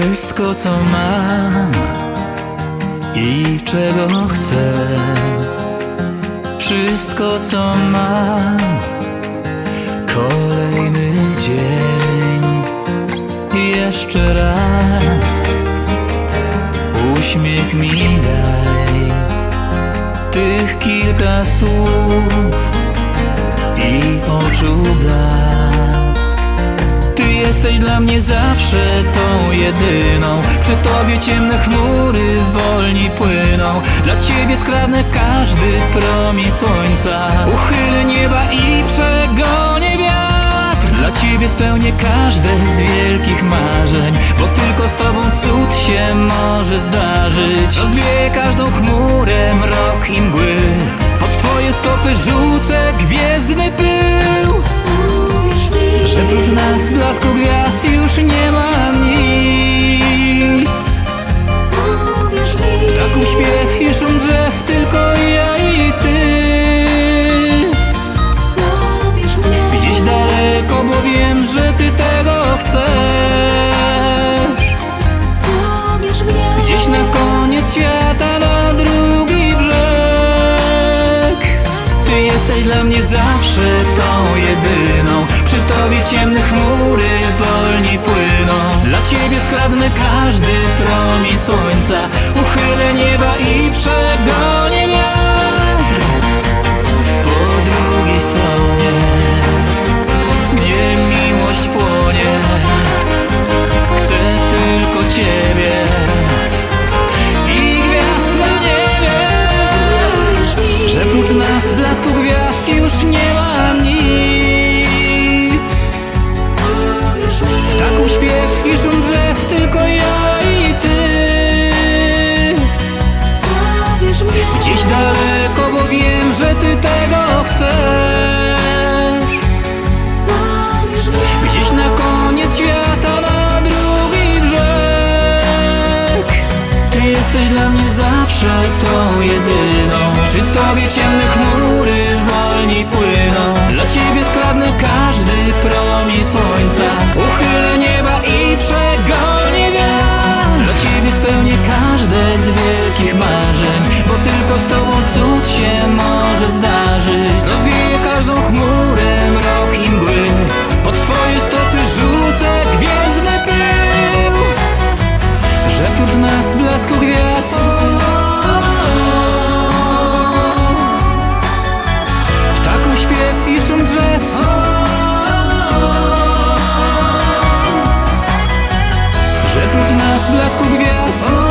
wszystko co mam i czego chcę. Wszystko co mam, kolejny dzień. Jeszcze raz uśmiech mi daj, tych kilka słów i oczu blask. Jesteś dla mnie zawsze tą jedyną. Przy tobie ciemne chmury wolni płyną. Dla ciebie skradnę każdy promień słońca. Uchylę nieba i przegonię wiatr. Dla ciebie spełnię każde z wielkich marzeń Bo tylko z tobą cud się może zdarzyć. Rozwieję każdą chmurę, mrok i mgły. Pod twoje stopy rzucę gwiezdny pył nas blasku gwiazd już nie ma nic. Uwierz mi, Tak uśpiech i szum drzew, tylko ja i ty. Zabierz mnie. Gdzieś daleko, bo wiem, że ty tego chcesz. Zabierz mnie. Gdzieś na koniec świata, na drugi brzeg. Ty jesteś dla mnie zawsze tą jedyną Przy tobie ciemne chmury wolni płyną. Dla ciebie skradnę każdy promień słońca Uchylę nieba i jesteś dla mnie zawsze tą jedyną. Przy tobie nas blasku